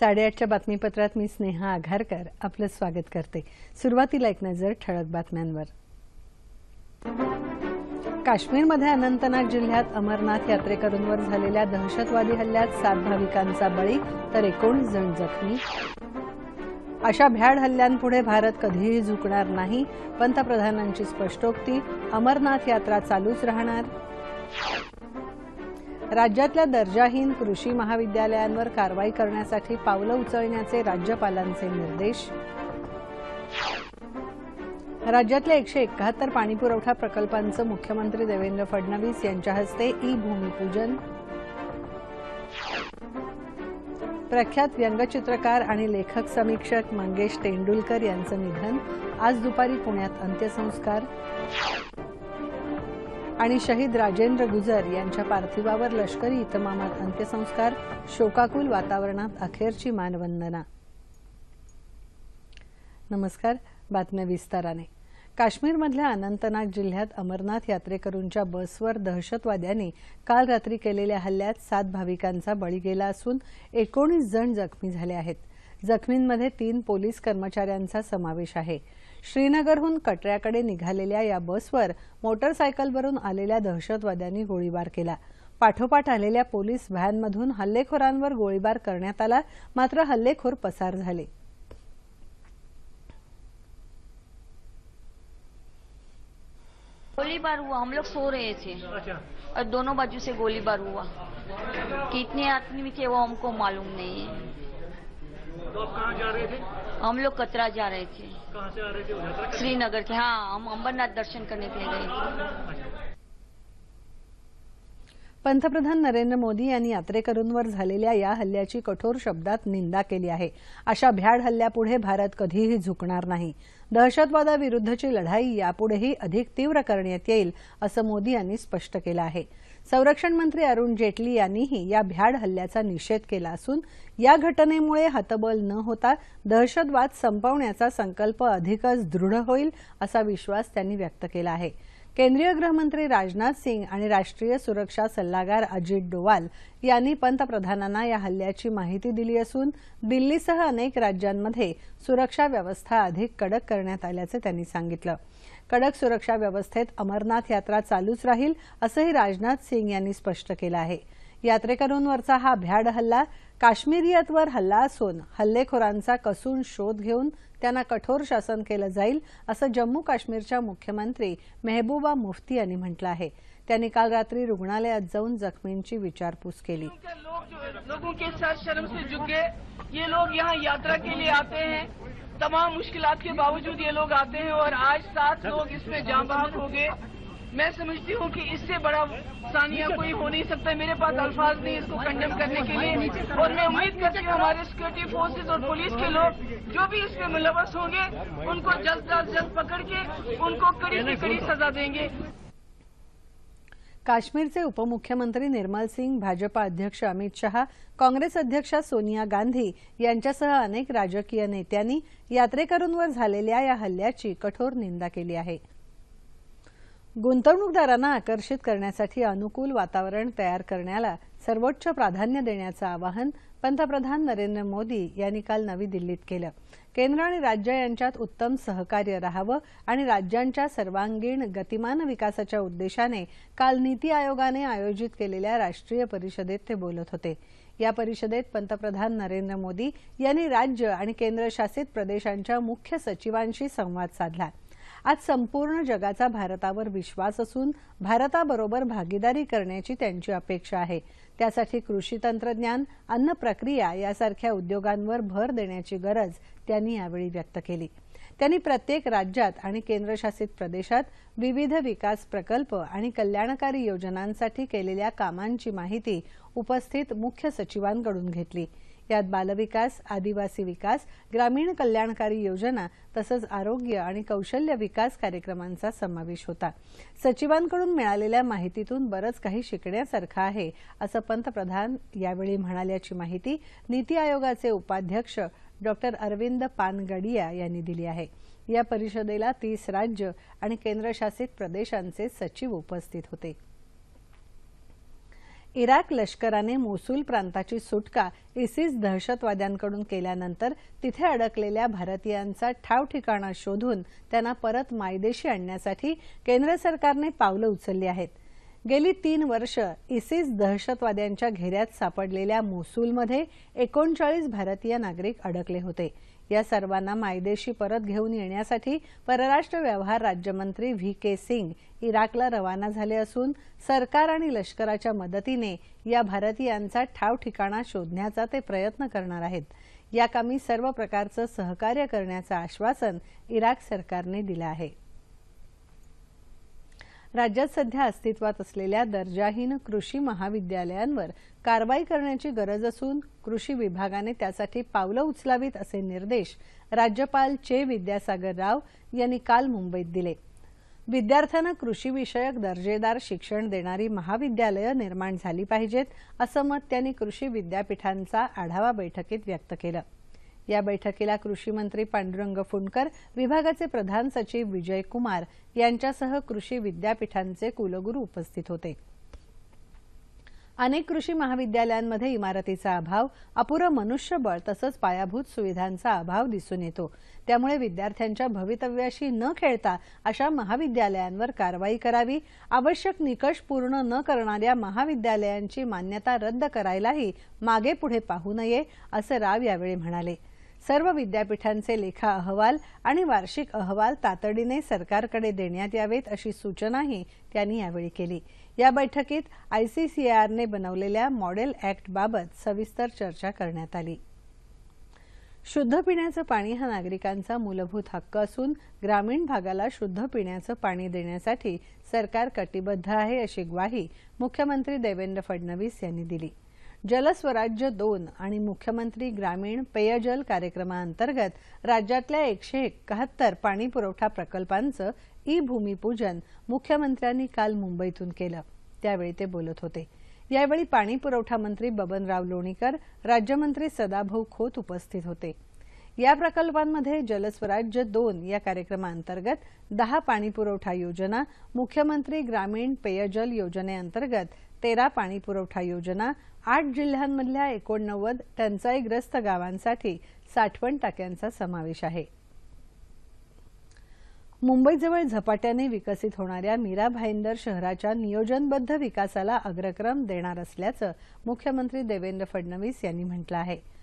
साडेआठच्या बातमीपत्रात मी स्नेहा आघारकर आपलं स्वागत करते. सुरुवातीला एक नजर ठळक बातम्यांवर. काश्मीरमध्ये अनंतनाग जिल्ह्यात अमरनाथ यात्रेकरूंवर झालेल्या दहशतवादी हल्ल्यात सात भाविकांचा बळी तर एकोणीस जण जखमी. अशा भ्याड हल्ल्यांपुढे भारत कधीही झुकणार नाही पंतप्रधानांची स्पष्टोक्ती अमरनाथ यात्रा चालूच राहणार. राज्यातल्या दर्जाहीन कृषी महाविद्यालयांवर कारवाई करण्यासाठी पावलं उचलण्याचे राज्यपालांचे निर्देश. राज्यातल्या एकशे एकाहत्तर पाणीपुरवठा प्रकल्पांचं मुख्यमंत्री देवेंद्र फडणवीस यांच्या हस्ते ई भूमिपूजन प्रख्यात व्यंगचित्रकार आणि लेखक समीक्षक मंगेश तेंडुलकर यांचं निधन. आज दुपारी पुण्यात अंत्यसंस्कार. आणि शहीद राजेंद्र गुजर यांच्या पार्थिवावर लष्करी इतमामात अंत्यसंस्कार शोकाकुल वातावरणात अखेरची मानवंदना. नमस्कार बातम्या विस्ताराने. काश्मीरमधल्या अनंतनाग जिल्ह्यात अमरनाथ यात्रेकरूंच्या बसवर दहशतवाद्यांनी काल रात्री केलेल्या हल्ल्यात सात भाविकांचा बळी गेला असून एकोणीस जण जखमी झाले आहेत. जखमींमध्ये तीन पोलीस कर्मचाऱ्यांचा समावेश आहे. श्रीनगरहून कटऱ्याकडे निघालेल्या या बसवर मोटरसायकलवरून आलेल्या दहशतवाद्यांनी गोळीबार केला. पाठोपाठ आलेल्या पोलीस व्हॅनमधून हल्लेखोरांवर गोळीबार करण्यात आला मात्र हल्लेखोर पसार झाले. गोलीबार हुआ हम लोग सो रहे थे। अच्छा। और दोनों बाजू से गोलीबार हुआ। कितने आदमी थे वो हमको मालूम नहीं है। तो आप कहाँ जा रहे थे? हम लोग कतरा जा रहे थे। कहाँ से आ रहे थे यात्रा श्रीनगर के हाँ हम अम्बरनाथ दर्शन करने के लिए गए। पंतप्रधान नरेंद्र मोदी यांनी यात्रेकरूंवर झालेल्या या हल्ल्याची कठोर शब्दात निंदा केली आहे. अशा भ्याड हल्ल्यापुढे भारत कधीही झुकणार नाही. दहशतवादाविरुद्धची लढाई यापुढेही अधिक तीव्र करण्यात येईल असं मोदी यांनी स्पष्ट केलं आहे. संरक्षण मंत्री अरुण जेटली यांनीही या भ्याड हल्ल्याचा निषेध केला असून या घटनेमुळे हतबल न होता दहशतवाद संपवण्याचा संकल्प अधिकच दृढ होईल असा विश्वास त्यांनी व्यक्त केला आहे. केंद्रीय गृहमंत्री राजनाथ सिंग आणि राष्ट्रीय सुरक्षा सल्लागार अजित डोवाल यांनी पंतप्रधानांना या हल्ल्याची माहिती दिली असून दिल्लीसह अनेक राज्यांमध्ये सुरक्षा व्यवस्था अधिक कडक करण्यात आल्याचं त्यांनी सांगितलं. कडक सुरक्षा व्यवस्थेत अमरनाथ यात्रा चालूच राहील असंही राजनाथ सिंग यांनी स्पष्ट केलं आहे. यात्रेकरूंवरचा हा भ्याड हल्ला काश्मीरियतवर हल्ला असून हल्लेखोरांचा कसून शोध घेऊन त्यांना कठोर शासन केलं जाईल असं जम्मू काश्मीरच्या मुख्यमंत्री मेहबूबा मुफ्ती यांनी म्हटलं आहे. त्यांनी काल रात्री रुग्णालयात जाऊन जखमींची विचारपूस केली. लोगों के साथ शर्म से झुक गए ये लोग यहाँ यात्रा के लिए आते हैं। तमाम मुश्किलात के बावजूद ये लोग आते हैं और आज सात लोग इसमें जाँ बहक हो गए। मैं समझती हूँ कि इससे बड़ा सानिया कोई हो नहीं सकता। मेरे पास अल्फाज नहीं इसको कंडेम करने के लिए। और मैं उम्मीद करती हूँ हमारे सिक्योरिटी फोर्सेज और पुलिस के लोग जो भी इसमें मुलवस होंगे, उनको जल्द अज जल्द पकड़ के, उनको कड़ी से कड़ी सजा देंगे। काश्मीरचे उपमुख्यमंत्री निर्मल सिंग भाजपा अध्यक्ष अमित शहा काँग्रेस अध्यक्षा सोनिया गांधी यांच्यासह अनेक राजकीय नेत्यांनी यात्रेकरूंवर झालेल्या या हल्ल्याची कठोर निंदा केली आहे. गुंतवणूकदारांना आकर्षित करण्यासाठी अनुकूल वातावरण तयार करण्याला सर्वोच्च प्राधान्य देण्याचं आवाहन पंतप्रधान नरेंद्र मोदी यांनी काल नवी दिल्लीत केलं. केंद्र आणि राज्य यांच्यात उत्तम सहकार्य राहावं आणि राज्यांच्या सर्वांगीण गतिमान विकासाच्या उद्देशाने काल नीती आयोगाने आयोजित केलेल्या राष्ट्रीय परिषदेत ते बोलत होते. या परिषदेत पंतप्रधान नरेंद्र मोदी यांनी राज्य आणि केंद्रशासित प्रदेशांच्या मुख्य सचिवांशी संवाद साधला. आज संपूर्ण जगाचा भारतावर विश्वास असून भारताबरोबर भागीदारी करण्याची त्यांची अपेक्षा आहे. त्यासाठी कृषी तंत्रज्ञान अन्न प्रक्रिया यासारख्या उद्योगांवर भर देण्याची गरज त्यांनी यावेळी व्यक्त केली. त्यांनी प्रत्येक राज्यात आणि केंद्रशासित प्रदेशात विविध विकास प्रकल्प आणि कल्याणकारी योजनांसाठी केलेल्या कामांची माहिती उपस्थित मुख्य सचिवांकडून घेतली. यात बालविकास आदिवासी विकास ग्रामीण कल्याणकारी योजना तसंच आरोग्य आणि कौशल्य विकास कार्यक्रमांचा समावेश होता. सचिवांकडून मिळालेल्या माहितीतून बरंच काही शिकण्यासारखं आहे असं पंतप्रधान यावेळी म्हणाल्याची माहिती नीती आयोगाचे उपाध्यक्ष डॉक्टर अरविंद पानगडिया यांनी दिली आहे. या परिषदेला तीस राज्य आणि केंद्रशासित प्रदेशांचे सचिव उपस्थित होते. इराक लष्कराने मोसूल प्रांताची सुटका इसिस दहशतवाद्यांकडून केल्यानंतर तिथे अडकलेल्या भारतीयांचा ठाव ठिकाणा शोधून त्यांना परत मायदेशी आणण्यासाठी केंद्र सरकारने पावलं उचलली आहेत. गेली तीन वर्ष इसिस दहशतवाद्यांच्या घेऱ्यात सापडलेल्या मोसूलमध्ये एकोणचाळीस भारतीय नागरिक अडकले होते. या सर्वांना मायदेशी परत घेऊन येण्यासाठी परराष्ट्र व्यवहार राज्यमंत्री व्ही के सिंग इराकला रवाना झाले असून सरकार आणि लष्कराच्या मदतीने या भारतीयांचा ठाव ठिकाणा शोधण्याचा ते प्रयत्न करणार आहेत. या कामी सर्व प्रकारचं सहकार्य करण्याचं आश्वासन इराक सरकारने दिलं आहे. राज्यात सध्या अस्तित्वात असलेल्या दर्जाहीन कृषी महाविद्यालयांवर कारवाई करण्याची गरज असून कृषी विभागाने त्यासाठी पावलं उचलावीत असे निर्देश राज्यपाल चे विद्यासागर राव यांनी काल मुंबईत दिले. विद्यार्थ्यांना कृषीविषयक दर्जेदार शिक्षण देणारी महाविद्यालयं निर्माण झाली पाहिजेत असं मत त्यांनी कृषी विद्यापीठांचा आढावा बैठकीत व्यक्त केलं. या बैठकीला कृषी मंत्री पांडुरंग फुंडकर विभागाचे प्रधान सचिव विजय कुमार यांच्यासह कृषी विद्यापीठांचे कुलगुरू उपस्थित होते. अनेक कृषी महाविद्यालयांमध्ये इमारतीचा अभाव अपुरं मनुष्यबळ तसंच पायाभूत सुविधांचा अभाव दिसून येतो. त्यामुळे विद्यार्थ्यांच्या भवितव्याशी न खेळता अशा महाविद्यालयांवर कारवाई करावी आवश्यक निकष पूर्ण न करणाऱ्या महाविद्यालयांची मान्यता रद्द करायलाही मागे पुढे पाहू नये असं राव यावेळी म्हणाले. सर्व विद्यापीठांचे लेखा अहवाल आणि वार्षिक अहवाल तातडीने सरकारकडे देण्यात यावेत अशी सूचनाही त्यांनी यावेळी केली. या बैठकीत आयसीसीआरने बनवलेल्या मॉडेल ऍक्टबाबत सविस्तर चर्चा करण्यात आली. शुद्ध पिण्याचं पाणी हा नागरिकांचा मूलभूत हक्क असून ग्रामीण भागाला शुद्ध पिण्याचं पाणी देण्यासाठी सरकार कटिबद्ध आहे अशी ग्वाही मुख्यमंत्री देवेंद्र फडणवीस यांनी दिली. जलस्वराज्य दोन आणि मुख्यमंत्री ग्रामीण पेयजल कार्यक्रमाअंतर्गत राज्यातल्या एकशे एकाहत्तर पाणीपुरवठा प्रकल्पांचं ई भूमिपूजन मुख्यमंत्र्यांनी काल मुंबईतून केलं. त्यावेळी ते बोलत होते. यावेळी पाणीपुरवठा मंत्री बबनराव लोणीकर राज्यमंत्री सदाभाऊ खोत उपस्थित होते. या प्रकल्पांमध्ये जलस्वराज्य दोन या कार्यक्रमाअंतर्गत दहा पाणीपुरवठा योजना मुख्यमंत्री ग्रामीण पेयजल योजनेअंतर्गत तेरा पाणी पुरवठा योजना आठ जिल्ह्यांमधल्या एकोणनव्वद टंचाईग्रस्त गावांसाठी साठवण टाक्यांचा समावेश आहे. मुंबईजवळ झपाट्याने विकसित होणाऱ्या मीरा भाईंदर शहराच्या नियोजनबद्ध विकासाला अग्रक्रम देणार असल्याचं मुख्यमंत्री देवेंद्र फडणवीस यांनी म्हटलं आहे.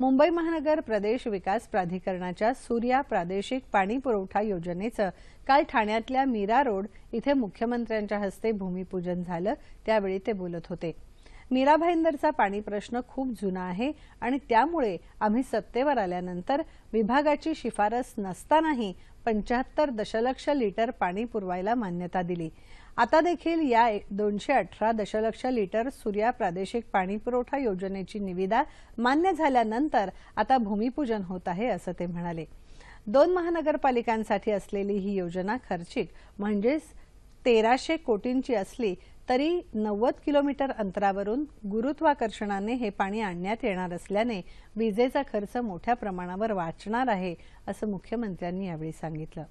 मुंबई महानगर प्रदेश विकास प्राधिकरणाच्या सूर्या प्रादेशिक पाणी पुरवठा योजनेचं काल ठाण्यातल्या मीरा रोड इथे मुख्यमंत्र्यांच्या हस्ते भूमिपूजन झालं. त्यावेळी ते बोलत होते. मीरा भाईंदरचा पाणी प्रश्न खूप जुना आहे आणि त्यामुळे आम्ही सत्तेवर आल्यानंतर विभागाची शिफारस नसतानाही पंच्याहत्तर दशलक्ष लिटर पाणी पुरवायला मान्यता दिली. आता देखील या दोनशे अठरा दशलक्ष लिटर सूर्या प्रादेशिक पाणीपुरवठा योजनेची निविदा मान्य झाल्यानंतर आता भूमिपूजन होत आहे असं ते म्हणाले. दोन महानगरपालिकांसाठी असलेली ही योजना खर्चिक म्हणजेच तेराशे कोटींची असली तरी नव्वद किलोमीटर अंतरावरून गुरुत्वाकर्षणाने हे पाणी आणण्यात येणार असल्याने विजेचा खर्च मोठ्या प्रमाणावर वाचणार आहे असं मुख्यमंत्र्यांनी यावेळी सांगितलं.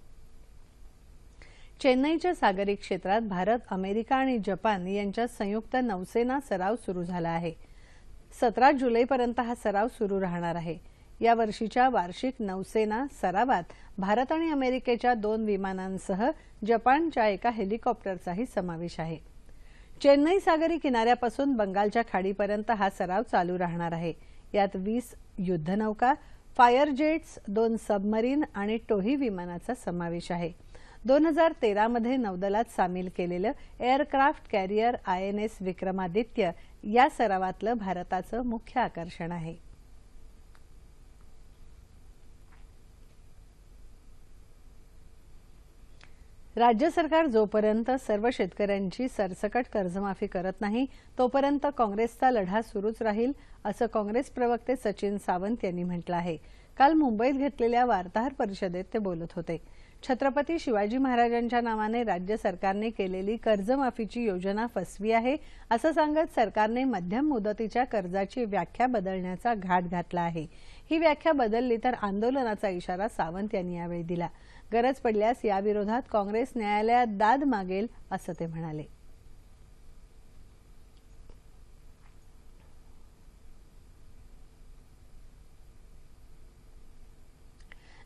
चेन्नईच्या सागरी क्षेत्रात भारत अमेरिका आणि जपान यांच्यात संयुक्त नौसेना सराव सुरू झाला आहे. सतरा जुलैपर्यंत हा सराव सुरू राहणार आहे. या वर्षीच्या वार्षिक नौसेना सरावात भारत आणि अमेरिकेच्या दोन विमानांसह जपानच्या एका हेलिकॉप्टरचाही समावेश आहे. चेन्नई सागरी किनाऱ्यापासून बंगालच्या खाडीपर्यंत हा सराव चालू राहणार आहे. यात वीस युद्धनौका फायर जेट्स दोन सबमरीन आणि टोही विमानाचा समावेश आहे. दोन हजार तेरामध्ये नौदलात सामील केलेलं aircraft carrier I N S Vikramaditya या सरावातलं भारताचं मुख्य आकर्षण आहे. राज्य सरकार जोपर्यंत सर्व शेतकऱ्यांची सरसकट कर्जमाफी करत नाही तोपर्यंत काँग्रेसचा लढा सुरूच राहील असं काँग्रेस प्रवक्ते सचिन सावंत यांनी म्हटलं आहे. काल मुंबईत घेतलेल्या वार्ताहर परिषदेत ते बोलत होते. छत्रपती शिवाजी महाराजांच्या नावाने राज्य सरकारने केलेली कर्जमाफीची योजना फसवी आहे असं सांगत सरकारने मध्यम मुदतीच्या कर्जाची व्याख्या बदलण्याचा घाट घातला आहे. ही व्याख्या बदलली तर आंदोलनाचा इशारा सावंत यांनी यावेळी दिला. गरज पडल्यास याविरोधात काँग्रेस न्यायालयात दाद मागेल असं ते म्हणाले.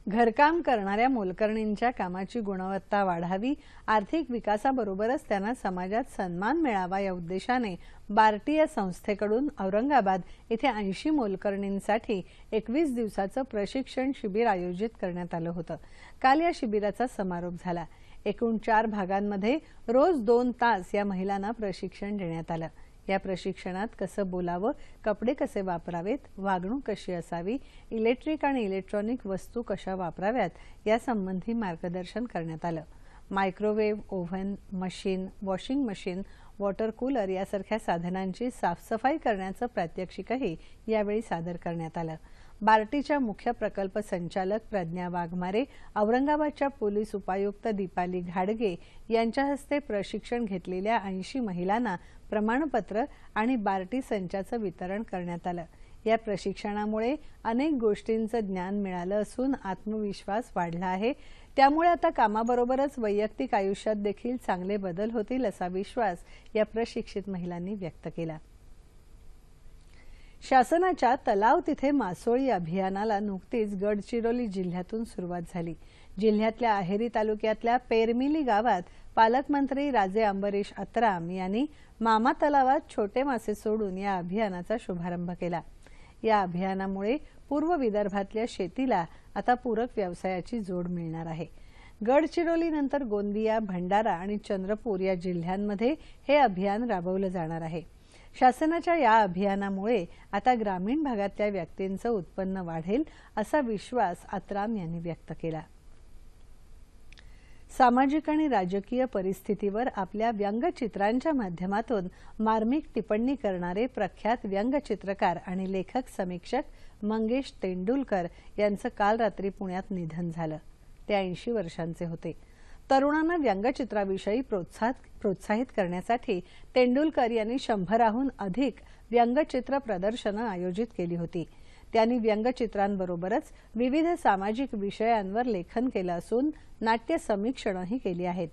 घरकाम करणाऱ्या मोलकरणींच्या कामाची गुणवत्ता वाढावी आर्थिक विकासाबरोबरच त्यांना समाजात सन्मान मिळावा या उद्देशाने बार्टी या संस्थेकडून औरंगाबाद इथे ऐंशी मोलकरणींसाठी एकवीस दिवसाचं प्रशिक्षण शिबिर आयोजित करण्यात आलं होतं. काल या शिबिराचा समारोप झाला. एकूण चार भागांमध्ये रोज दोन तास या महिलांना प्रशिक्षण देण्यात आलं. या प्रशिक्षणात कसं बोलावं कपडे कसे वापरावेत वागणूक कशी असावी इलेक्ट्रिक आणि इलेक्ट्रॉनिक वस्तू कशा वापराव्यात यासंबंधी मार्गदर्शन करण्यात आलं. Microwave oven machine washing machine water cooler यासारख्या साधनांची साफसफाई करण्याचं प्रात्यक्षिकही यावेळी सादर करण्यात आलं. बार्टीच्या मुख्य प्रकल्प संचालक प्रज्ञा वाघमारे औरंगाबादच्या पोलीस उपायुक्त दीपाली घाडगे यांच्या हस्ते प्रशिक्षण घेतलेल्या ऐंशी महिलांना प्रमाणपत्र आणि बार्टी संचाचं वितरण करण्यात आलं. या प्रशिक्षणामुळे अनेक गोष्टींचं ज्ञान मिळालं असून आत्मविश्वास वाढला आहे. त्यामुळे आता कामाबरोबरच वैयक्तिक आयुष्यात देखील चांगले बदल होतील असा विश्वास या प्रशिक्षित महिलांनी व्यक्त केला. शासनाच्या तलाव तिथे मासोळी अभियानाला नुकतीच गडचिरोली जिल्ह्यातून सुरुवात झाली. जिल्ह्यातल्या अहेरी तालुक्यातल्या पेरमिली गावात पालकमंत्री राजे अंबरीश अत्राम यांनी मामा तलावात छोटे मासे सोडून या अभियानाचा शुभारंभ केला. या अभियानामुळे पूर्व विदर्भातल्या शेतीला आता पूरक व्यवसायाची जोड मिळणार आहे. गडचिरोलीनंतर गोंदिया भंडारा आणि चंद्रपूर या जिल्ह्यांमध्ये हे अभियान राबवलं जाणार आहे. शासनाच्या या अभियानामुळे आता ग्रामीण भागातल्या व्यक्तींचं उत्पन्न वाढेल असा विश्वास आत्राम यांनी व्यक्त केला. सामाजिक आणि राजकीय परिस्थितीवर आपल्या व्यंगचित्रांच्या माध्यमातून मार्मिक टिप्पणी करणारे प्रख्यात व्यंगचित्रकार आणि लेखक समीक्षक मंगेश तेंडुलकर यांचं काल रात्री पुण्यात निधन झालं. ते ऐंशी वर्षांचे होते. तरुणांना व्यंगचित्राविषयी प्रोत्साहित करण्यासाठी तेंडुलकर यांनी शंभराहून अधिक व्यंगचित्र प्रदर्शनं आयोजित केली होती. त्यांनी व्यंगचित्रांबरोबरच विविध सामाजिक विषयांवर लेखन केलं असून नाट्य समीक्षणही केली आहेत.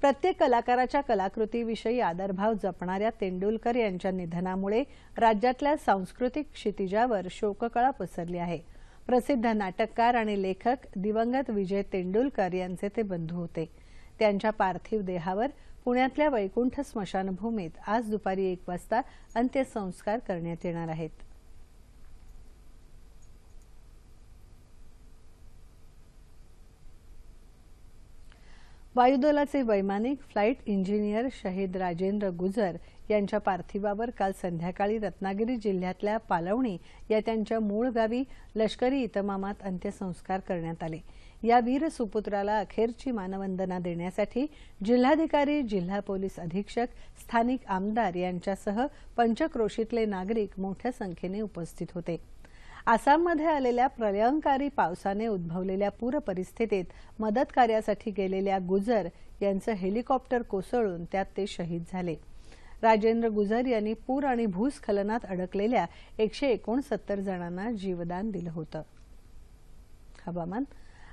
प्रत्येक कलाकाराच्या कलाकृतीविषयी आदरभाव जपणाऱ्या तेंडुलकर यांच्या निधनामुळे राज्यातल्या सांस्कृतिक क्षितिजावर शोककळा पसरली आहे. प्रसिद्ध नाटककार आणि लेखक दिवंगत विजय तेंडुलकर यांचे ते बंधू होते. त्यांच्या पार्थिव देहावर पुण्यातल्या वैकुंठ स्मशानभूमीत आज दुपारी एक वाजता अंत्यसंस्कार करण्यात येणार आहेत. वायुदलाचे वैमानिक फ्लाईट इंजिनियर शहीद राजेंद्र गुजर यांच्या पार्थिवावर काल संध्याकाळी रत्नागिरी जिल्ह्यातल्या पालवणी या त्यांच्या मूळ गावी लष्करी इतमामात अंत्यसंस्कार करण्यात आले. या वीर सुपुत्राला अखेरची मानवंदना देण्यासाठी जिल्हाधिकारी जिल्हा पोलीस अधीक्षक स्थानिक आमदार यांच्यासह पंचक्रोशीतले नागरिक मोठ्या संख्येने उपस्थित होते. आसाममध्ये आलेल्या प्रलयंकारी पावसाने उद्भवलेल्या पूर परिस्थितीत मदत कार्यासाठी गेलेल्या गुजर यांचं हेलिकॉप्टर कोसळून त्यात ते शहीद झाले. राजेंद्र गुजर यांनी पूर आणि भूस्खलनात अडकलेल्या एकशे एकोणसत्तर जणांना जीवदान दिलं होतं. हवामान.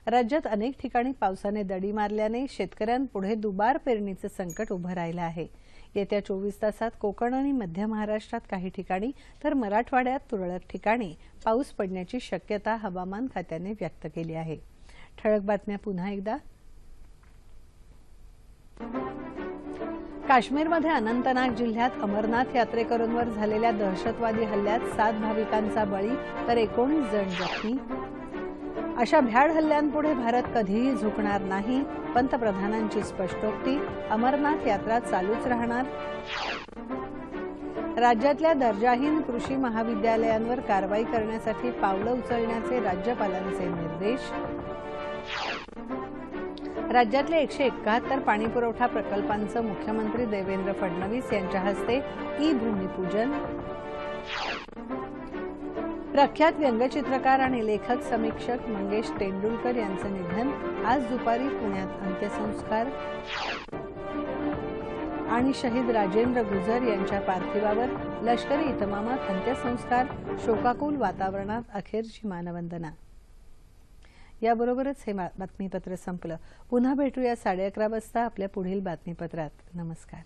राज्यात अनेक ठिकाणी पावसाने दडी मारल्याने शेतकऱ्यांपुढे दुबार पेरणीचं संकट उभं राहिलं आहे. येत्या चोवीस तासात कोकण आणि मध्य महाराष्ट्रात काही ठिकाणी तर मराठवाड्यात तुरळक ठिकाणी. पाऊस पडण्याची शक्यता हवामान खात्याने व्यक्त केली आहे. ठळक बातम्या पुन्हा एकदा. काश्मीरमध्ये अनंतनाग जिल्ह्यात अमरनाथ यात्रेकरूंवर झालेल्या दहशतवादी हल्ल्यात सात भाविकांचा बळी तर एकोणीस जण जखमी. अशा भ्याड हल्ल्यांपुढे भारत कधीही झुकणार नाही. पंतप्रधानांची स्पष्टोक्ती अमरनाथ यात्रा चालूच राहणार. राज्यातल्या दर्जाहीन कृषी महाविद्यालयांवर कारवाई करण्यासाठी पावलं उचलण्याचे राज्यपालांचे निर्देश. राज्यातल्या एकशे एकाहत्तर पाणीपुरवठा प्रकल्पांचं मुख्यमंत्री देवेंद्र फडणवीस यांच्या हस्ते ई भूमिपूजन. प्रख्यात व्यंगचित्रकार आणि लेखक समीक्षक मंगेश तेंडुलकर यांचं निधन आज दुपारी पुण्यात अंत्यसंस्कार. आणि शहीद राजेंद्र गुजर यांच्या पार्थिवावर लष्करी इतमामात अंत्यसंस्कार शोकाकुल वातावरणात अखेरची मानवंदना. याबरोबरच हे बातमीपत्र संपलं. पुन्हा भेटूया साडे अकरा वाजता आपल्या पुढील बातमीपत्रात. नमस्कार.